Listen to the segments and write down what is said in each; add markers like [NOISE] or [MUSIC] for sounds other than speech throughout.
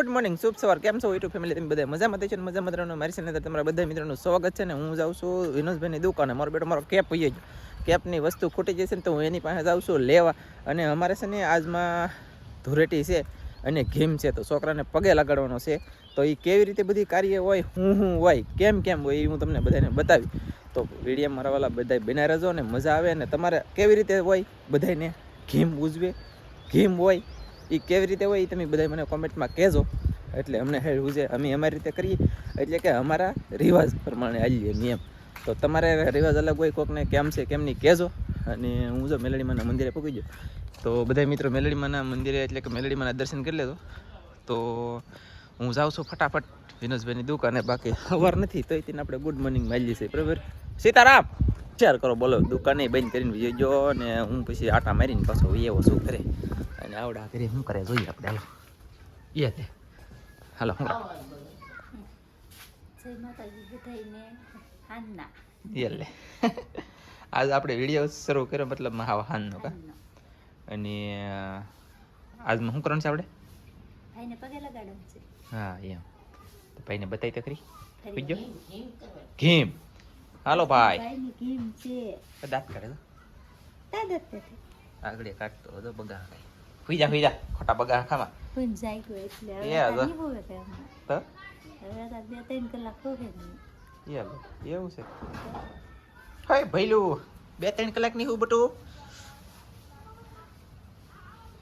Good morning શુભ સવાર. કેમ છો યુટ્યુબ ફેમિલી તમે બધા મજામાં? છે મજા રહેવાનું મારી સાથે તમારા બધા મિત્રોનું સ્વાગત છે ને હું જાઉં છું વિનોદભાઈની દુકાને. મારો બેટો મારો કેપ હોઈએ જ કેપની વસ્તુ ખૂટી જશે ને તો હું એની પાસે જાઉં છું લેવા. અને અમારે છે ને આજમાં ધૂરેટી છે અને ઘીમ છે. તો છોકરાને પગે લગાડવાનો છે. તો એ કેવી રીતે બધી કાર્ય હોય, હું હું હોય, કેમ કેમ હોય એ હું તમને બધાને બતાવી તો વીડિયો મારા વાલા બધા બિના રહેજો ને મજા આવે અને તમારે કેવી રીતે હોય બધાને ઘીમ ઉજવે, ઘીમ હોય એ કેવી રીતે હોય એ તમે બધા મને કોમેન્ટમાં કહેજો. એટલે અમને હેળવું છે અમે અમારી રીતે કરીએ, એટલે કે અમારા રિવાજ પ્રમાણે હાલીએ નિયમ તો તમારે રિવાજ અલગ હોય કોકને કેમ છે કેમ નહીં કહેજો. અને હું જો મેલડીમાના મંદિરે પહોંચી ગયો. તો બધા મિત્રો મેલડીમાના મંદિરે એટલે કે મેલડીમાના દર્શન કરી લેજો. તો હું જાઉં છું ફટાફટ વિનોદભાઈની દુકાને બાકી સવાર નથી તો તેને આપણે ગુડ મોર્નિંગ મારી છે બરાબર? સીતારામ શેર કરો, બોલો, દુકાને બંધ કરીને જોજો ને હું પછી આટા મારીને પાછો એવો શું કરે અને આવડા કરી શું કરે? જોઈએ આપણે હાલો. એ તે. હાલો લે. આજ આપણે વીડિયો શરૂ કર્યો મતલબ હાવ હાનનો કા? અને આજમાં શું કરવાનું છે આપણે? ભાઈને પગે લગાડવાનું છે. હા એમ. તો ભાઈને બતાવી તો ખરી. બીજો ઘીમ હાલો ભાઈ. કરે છે. દાંત કાઢે તો. દાદા આગળ કાઢતો હતો બગા ખાઈ હુઈ જા હુઈ જા ખોટા બગા ખામાં જાય ગયો એટલે હવે એ આ હવે. નહીં હોવે કે તો હવે બે ત્રણ કલાક હોવે નહીં. એ એવું છે હાય ભઈલું બે ત્રણ કલાકની હું બટું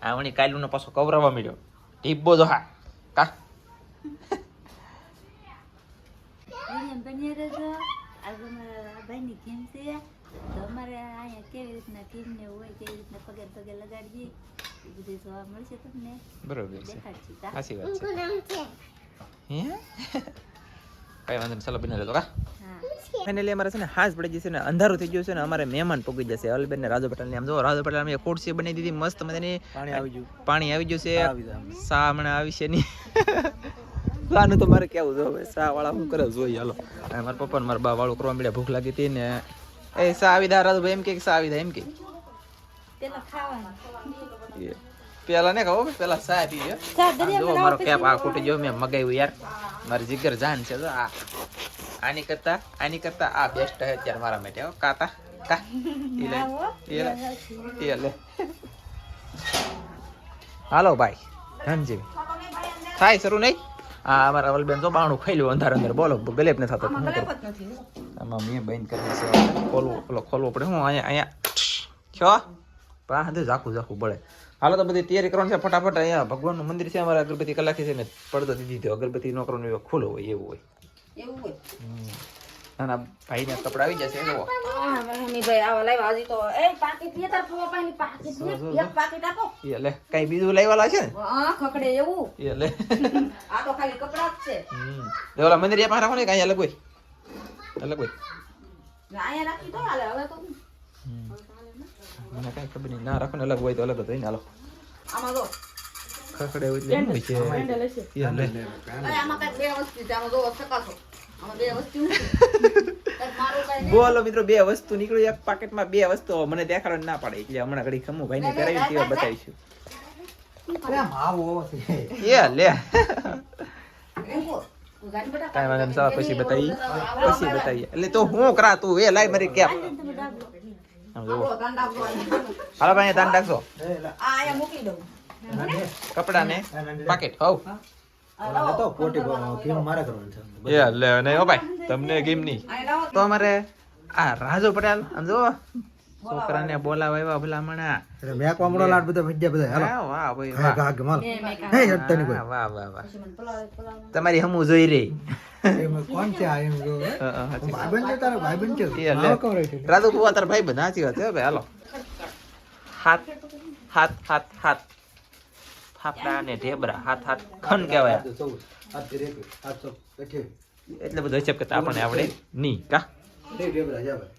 આવણી કાયલું નો પાછો કવરાવા મળ્યો ટીપો જો હા કા ભાઈની ગીમ છે તો અમારે અહીંયા કેવી રીતના ગીમને હોય કેવી રીતના પગે પગે લગાડીએ એ બધું જોવા મળશે તમને બરોબર છે સાચી વાત છે હે કઈ વાંધો નહીં ચાલો બને લેતો કા હા ફાઇનલી અમારે છે ને હાસ પડી જશે ને અંધારું થઈ ગયું છે ને અમારે મહેમાન પોગી જશે. અલબેન ને રાજુ પટેલ આમ જો રાજુ પટેલ અમે ખુરશી બનાવી દીધી મસ્ત મજાની. પાણી આવી ગયું. પાણી આવી ગયું છે. સા હમણાં આવી છે નહીં? [LAUGHS] સાનું તો મારે કેવું જો હવે? સા વાળા શું કરે? જોઈએ હાલો. મારા પપ્પા ને મારા બા વાળું કરવા મળ્યા ભૂખ લાગી હતી ને. એ સા આવી દા રાજુભાઈ એમ કે સા આવી દા એમ કે. પેલા ખાવાનું. પેલા ને કહો પેલા સા પી ગયો ચા આમ દરિયા જો મારો કેપ આ ખૂટી ગયો મેં મગાવ્યું યાર. મારી જીગર જાન છે તો આ. આની કરતા આની કરતા આ બેસ્ટ હે અત્યારે મારા માટે હો. કાતા કા? ઈ લે ઈ લે. ઈ લે. હાલો ભાઈ ધનજી થાય શરૂ નહીં? આ અમારા અવલબેન તો બાણું ખાઈ લ્યું અંધાર અંદર બોલો ગલેબ ને થતો. શું કરું? આમાં મેં બંધ કરી છે. ખોલવું પેલો ખોલવો પડે. હું અહીંયા અહીંયા. છો. પણ આ ઝાખું ઝાખું બળે હાલો તો બધી તૈયારી કરવાની છે ફટાફટ. અહીંયા ભગવાનનું મંદિર છે અમારે અગરબત્તી કલાકે છે ને પડદો દીધી દીધો. અગરબત્તી નો કરવાનું ખુલ્લો હોય એવું હોય. એવું હોય? નાના ભાઈને કપડા આવી જશે જુઓ હા, આવા લાવ્યા. હજી તો એ પાકીટ લે તાર પાણી પાકીટ લે. એક પાકીટ આપો. એ કઈ બીજું લાવ્યા છે ને? હા ખકડે એવું. [LAUGHS] આ તો ખાલી કપડા જ છે. હમ. ઓલા મંદિર પાસે રાખો ને કઈ અલગ હોય. અલગ હોય. અહીંયા રાખી તો હાલે હવે તો હમ. મને કઈ ખબર નહીં. ના રાખો ને અલગ હોય તો અલગ જ હોય ને હાલો. આમાં જો. ખખડે હોય એટલે હોય છે. એ લે અરે આમાં કંઈક બે વસ્તુ છે. આમાં જો ચકાસો. આમાં બે વસ્તુ નથી. [LAUGHS] કંઈક મારું કઈ નહીં. બોલો મિત્રો બે વસ્તુ નીકળ્યું. એક પાકેટમાં બે વસ્તુ. મને દેખાડો ના પાડે. એટલે હમણાં ઘડી ખમુ ભાઈ ને કરાવી તેવા બતાવીશું. અરે માવો છે. એ લે. તું કાંઈ વાંધો પછી બતાવી. પછી બતાવીએ એટલે તો હું કરા તું? એ લાઈ મારી કેપ આમ જોવો આપણો દાંડા આપણો અહીંયા. હાલો ભાઈ તાન રાખજો. કપડા ને પાકેટ હવ. તમને ગેમની તો અમારે આ રાજુ પટેલ આમ જો છોકરાને બોલાવા આવ્યા ભલામણા એટલે મેં કોમડો લાડ બધા ભજ્યા બધા હાલો વાહ ભાઈ વાહ ગા કે માલ બે મેં કામ. હે હટતા નહીં વાહ વાહ વાહ તમારી હમુ જોઈ રહી કોઈ કોણ છે આ એમ જો વાત. ભાઈબંધ છે તારો ભાઈબંધ છે એ લે. માવો કવરાય છે રાજુ તું તાર ભાઈ બધા સાચી વાત છે ભાઈ હાલો હાથ હાથ હાથ હાથ ફાફડા ને ઢેબરા હાથ હાથ ખન કહેવાય એટલે બધો હિસાબ કરતા આપણને આવડે નહીં કા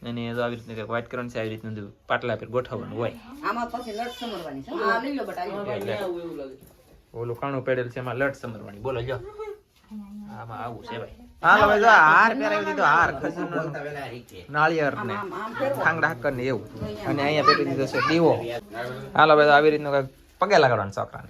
અને આવી રીતનું કંઈક વાઇટ કરવાનું છે આવી રીતનું પાટલા પર ગોઠવવાનું હોય. આમાં પછી લટ સમરવાની છે. આ લઈ લો બટા ઓલું કાણું પેડેલ છે એમાં લટ સમરવાની. બોલો જો. આમાં આવું છે ભાઈ. હાલો ભાઈ જો હાર પહેરાવી દીધો હાર ખજૂરનો નાળિયેર ને આમ આમ ફેરવો. ને એવું. અને અહીંયા પેટી દીધો છે દીવો. હાલો ભાઈ તો આવી રીતનું કંઈક પગે લગાડવાનું છોકરાને.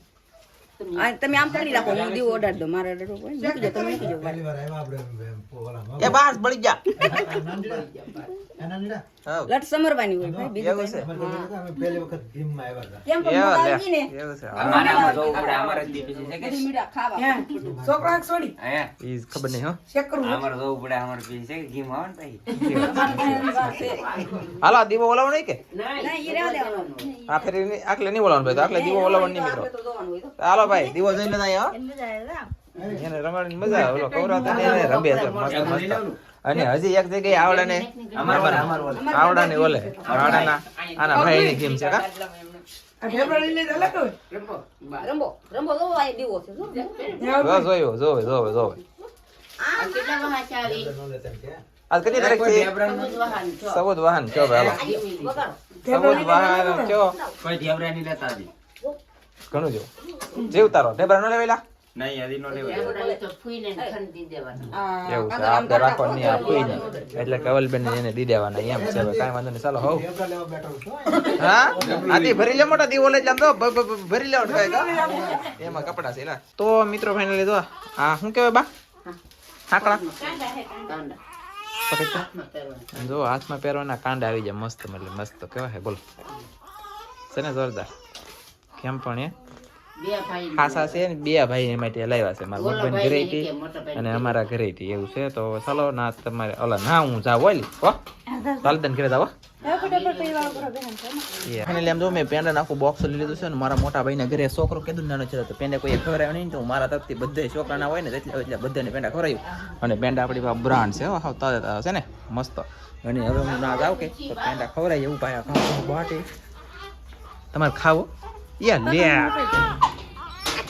તમે આમ ચાલી રાખો હું દીવો ઓર્ડર દો મારે ઓર્ડર મૂકી દો તમે મૂકી દો પહેલી વાર આવ્યા આપણે એ બાસ બળી જા નાનીડા? એ નાનીડા? હા. લટ સમરવાની હોય ભાઈ બીજું એવું અમે તો કીધું કે અમે પહેલી વખત ભીમમાં આવ્યા હતા. કેમ પણ એવું મોટા લે. આવી ને એવું છે. અમારે આમાં જવું પડે અમારે જ દીધી છે કે બધી મીઠા ખાવા. અહીંયા ઈ ખબર નહીં હો. અમારે જવું પડે અમારે પી છે કે ઘી આવે ને પછી હાલો દીવો ઓલાવો નહીં કે? ના ઈ રહેવા દેવાનું. આ ફેરી ની- નહીં ઓલાવાનું ભાઈ તો આટલે દીવો ઓલાવવાનું નહીં મિત્રો આપણે તો જોવાનું હોય તો. હાલો ભાઈ દીવો જોઈ લેતા એને રમાડીને મજા આવે ઓલો કવરાતા ને એને રમે છે મસ્ત મસ્ત. અને હજી એક જગ્યાએ આવડા ને આવડા ને ઓલે. આવડાના આના ભાઈ ની ગેમ છે કા જોયો જોવે જોવે જોવે? ન. આજ કેટલી તારીખ છે? સબૂત વહાન કયો ભાઈ સબૂત વાહન કયો? કોઈ લેતા હતી ઘણું જો જે તારો ઢેબરા ન લેવેલા નહીં હજી નો લેવાય તો એટલે કવલબેન એને દી દેવાના. એમ છે. કાંઈ વાંધો નહીં. ચાલો હોવ ઢેબરા લેવા બેઠો છું. હા. આથી ભરી લે મોટા દીવો લઈ જામ તો. ભ- ભ- ભ- ભરી લેવાનું એમાં કપડા છે. તો મિત્રો ફાઇનલી જો હા શું કહેવાય બા? હાકડા? તો. જો હાથમાં પહેરવાના કાંડા આવી જાય. મસ્ત મતલબ મસ્ત. કેવા હે બોલ. છે ને જોરદાર. કેમ પણ એ? ખાસા છે ને બે ભાઈ માટે લાવ્યા છે. મારા મોટભાઈ ઘરે હતી અને અમારા ઘરે હતી એવું છે. તો ચાલો ના તમારે ઓલા ના હું જાવ ઓલી હો. ચાલ તને ઘરે જાવ બોક્સ લઈ લીધું છે ને મારા મોટા ભાઈને ઘરે છોકરો કીધું નાનો છે તો પેંડા કોઈ ખવડાવ્યો નહીં તો મારા તરફથી બધા છોકરાના હોય ને એટલે એટલે બધાને પેંડા ખવડાવ્યું. અને પેંડા આપણી બ્રાન્ડ છે હો, હાવ તાજા છે ને મસ્ત. અને હવે હું ના જાવ કે પેંડા ખવડાય એવું ભાઈ બાટી. તમારે ખાવો? યા લે.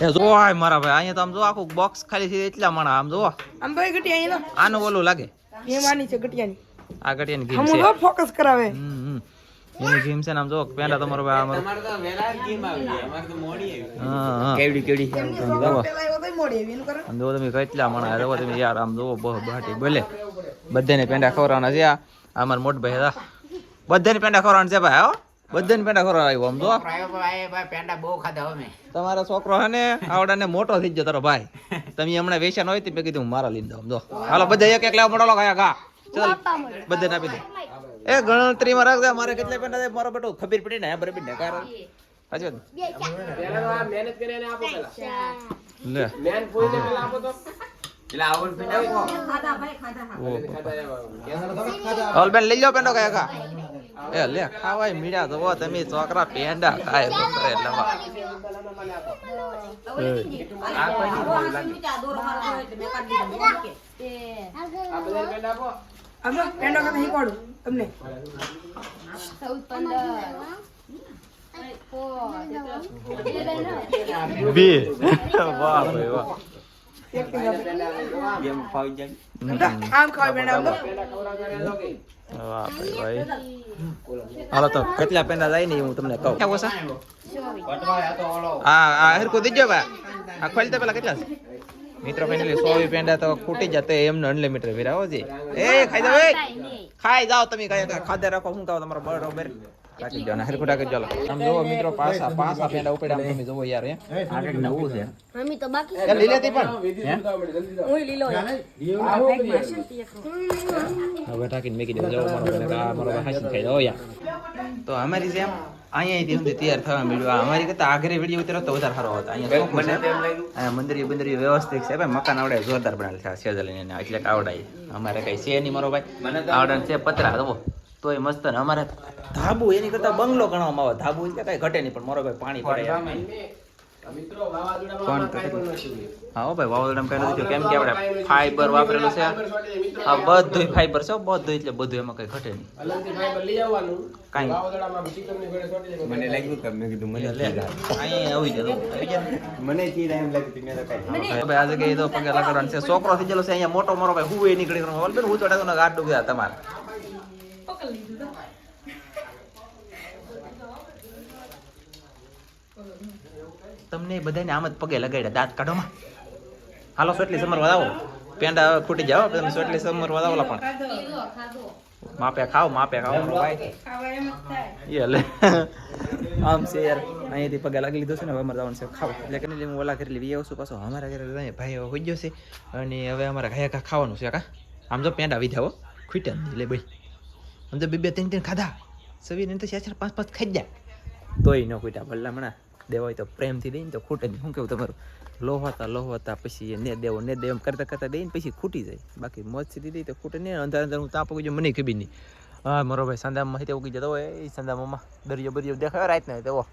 એ જો આય મારા ભાઈ અહીંયા તો આમ જો આખું બોક્સ ખાલી છે એટલા માણા આમ જો. આમ ભાઈ ગટિયા અહીંયા આનું ઓલું લાગે. ગેમ આની છે ગટિયાની આ ગટિયાની ગેમ છે. તો ફોકસ કરાવે. હમ, હમ. એની ગેમ છે ને આમ જો પેંડા તમારો ભાઈ અમારો તમારો તો વેલા ગેમ આવી ગઈ અમારે તો મોડી આવી હા હા. કેવડી કેવડી. પેલા એવો તો મોડી આવી એનું આમ તમે કેટલા માણા જોવો તમે યાર આમ જોવો બહ બાટી બોલે બધાને પેંડા ખવડાવવાના છે આ. અમાર મોટભાઈ હતા. બધાને પેંડા ખવડાવવાના છે ભાઈ હો. બધાને પેંડા ખવડાવ્યો આમ જો પેંડા બહુ ખાધા અમે. તમારો છોકરો હે ને આવડાને મોટો થઈ ગયો તારો ભાઈ. તમે હમણાં વેચાણ હોય તે મેં કીધું મારા લઈને દઉં જો. હાલો બધા એક એક લેવા મોટો ગયા ગા. ચાલ બધાને આપી દે. એ ગણતરીમાં રાખજે મારે કેટલા પેંડા થાય મારો બેટો ખબર પડી ને હે બરાબર ને કાર સાચું મહેનત કરીને આપો પેલા લે. મેન આવડ પેલા આપો ઓલ બેન લઈ લો પેંડો કયા કા એ લે ખાવાય મીડા તો તમે છોકરા પેંડા ખાય શીખવાડું તમને બે. વાહ ભાઈ વાહ. હાલો તો કેટલા પેંડા જાય ને હું તમને કહું કેવો છે હા આ હરકું દીજો ભાઈ આ ખોલી પેલા કેટલા છે મિત્રો સો પેંડા તો ખૂટી જતે એમને અનલિમિટેડ વિરાવો છે એ ખાઈ એ ખાઈ જાઓ, તમે કઈ ખાધે રાખો શું કહો તમારો બરોબર. રાખી જાવ ને હરકું રાખી આમ જોવો મિત્રો પાસા પાસા પેંડા ઉપડ્યા આમ તમે જોવો યાર આ કંઈક નવું છે. એ લીલેતી પણ. હવે ટાકીને મેકી દે જો મારો આ મારો હાસી ખાઈ જાવ યાર. તો અમારી જેમ અહીંયા સુધી તૈયાર થવા મળ્યું. અમારી કરતા આગળ વીડિયો ઉતરો તો વધારે સારો હતો. અહીંયા મને મંદિર બંદરી વ્યવસ્થિત છે. ભાઈ મકાન આવડે જોરદાર બનાવેલ છે સેજલીને એટલે કે આવડાય અમારે કઈ છે નહીં મારો ભાઈ. આવડે છે પતરા તો તોય મસ્ત ને અમારે ધાબુ એની કરતા બંગલો ગણવામાં આવે. ધાબુ એટલે કઈ ઘટે નહીં પણ મારો ભાઈ પાણી પડે. તો? હા ભાઈ વાવાઝોડામાં કઈ નથી કેમ કે આપણે ફાઈબર વાપરેલું છે. આ બધું ફાઈબર છે હો, બધું એટલે બધું એમાં કઈ ઘટે નહીં. કાંઈ મને લાગ્યું કે મેં કીધું મને આવી. જતો જાય મને ચીડ એમ લાગ્યું મેં તો કઈ ભાઈ આજે કઈ તો પગે લગાડવાનું છે. છોકરો થઈ ગયેલો છે અહીંયા મોટો મારો ભાઈ હુએ નીકળી ગયો. હું ચોટાતો ગાડું ગયા તમારે. તમને બધાને આમ જ પગે લગાડ્યા દાંત કાઢોમાં. હાલો સોટલી સમર વધાવો. પેંડા ખૂટી જાઓ તમે સોટલી સમર વધાવો પણ. માપે ખાઓ માપે ખાવ એ લે. આમ છે યાર અહીંયાથી પગે લાગી લીધો છે ને હવે અમારે જવાનું છે ખાવ. એટલે કે હું ઓલા કરી લેવી આવશું પાછો. અમારા ઘરે ભાઈ હવે હોઈ ગયો છે. અને હવે અમારે ખા ખાવાનું છે કા? આમ જો પેંડા વિધા હો. ખૂટ્યા નહીં લે ભાઈ. આમ તો બે બે ત્રણ ત્રણ ખાધા. સવીને તો ચાર ચાર પાંચ પાંચ ખાઈ જાય તોય ન ખૂટ્યા ભલા હમણાં. દેવા હોય તો પ્રેમથી દઈને તો ખૂટે નહીં. શું કેવું તમારું? લોહવાતા લોહવાતા પછી ને દેવો ને દેવ કરતા કરતા દઈને પછી ખૂટી જાય. બાકી મોજથી દીધી તો ખૂટે નહીં. અંધાર અંદર હું તાપ ગયો મને ખબર નહીં. હા, મારો ભાઈ સંદામાં તે ઉગી જતો હોય. એ સંદામાં દરિયો બરિયો દેખાય, રાતના તેવો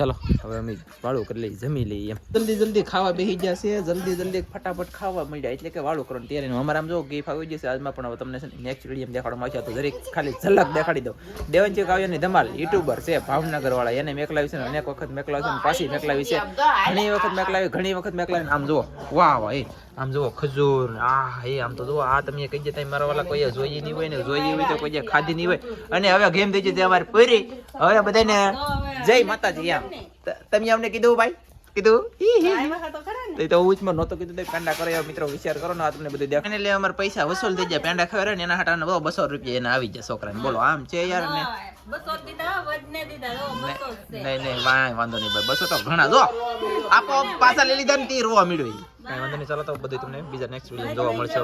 ચલો, હવે અમે વાળું કરી લઈએ, જમી લઈએ જલ્દી જલ્દી ખાવા બેસી જશે જલ્દી જલ્દી ફટાફટ ખાવા મળ્યા એટલે કે વાળું કરવાનું ત્યારે અમારે આમ જો ગીફ આવી જશે આજમાં પણ હવે તમને છે ને દેખાડવામાં આવશે તો દરેક ખાલી ઝલક દેખાડી દો. દેવનજી કાવ્યની ધમાલ યુટ્યુબર છે ભાવનગર વાળા એને મેકલાવી છે ને અનેક વખત મેકલાવી છે પાછી મેકલાવી છે. ઘણી વખત મેકલાવી, ઘણી વખત મેકલાવી આમ જુઓ. વાહ વાહ, એ. આમ જુઓ, ખજૂર આ એ આમ તો જુઓ, આ તમે કહી જતા મારા વાલા કોઈ જોઈએ નહીં હોય ને જોઈ હોય તો કોઈ ખાધી નહીં હોય. અને હવે ગેમ થઈ છે અમારે પૂરી. હવે બધાને જય માતાજી આમ તમે અમને કીધું ભાઈ? કીધું. તો એ તો હું નહોતો કીધું તો પેંડા કરો એવા મિત્રો વિચાર કરો ને આ તમને બધું દેખાય. એટલે અમારે પૈસા વસૂલ થઈ જાય પેંડા ખબર ને એના હાટાને બહુ બસો રૂપિયા એને આવી જાય છોકરાને. બોલો આમ છે યાર ને? નહીં નહીં વાંય વાંધો નહીં ભાઈ બસો તો ઘણા જો. આપો પાછા લઈ લીધા ને તે રોવા મળ્યું કાંઈ વાંધો નહીં ચાલો તો બધું તમને બીજા નેક્સ્ટ વીડિયો જોવા મળશે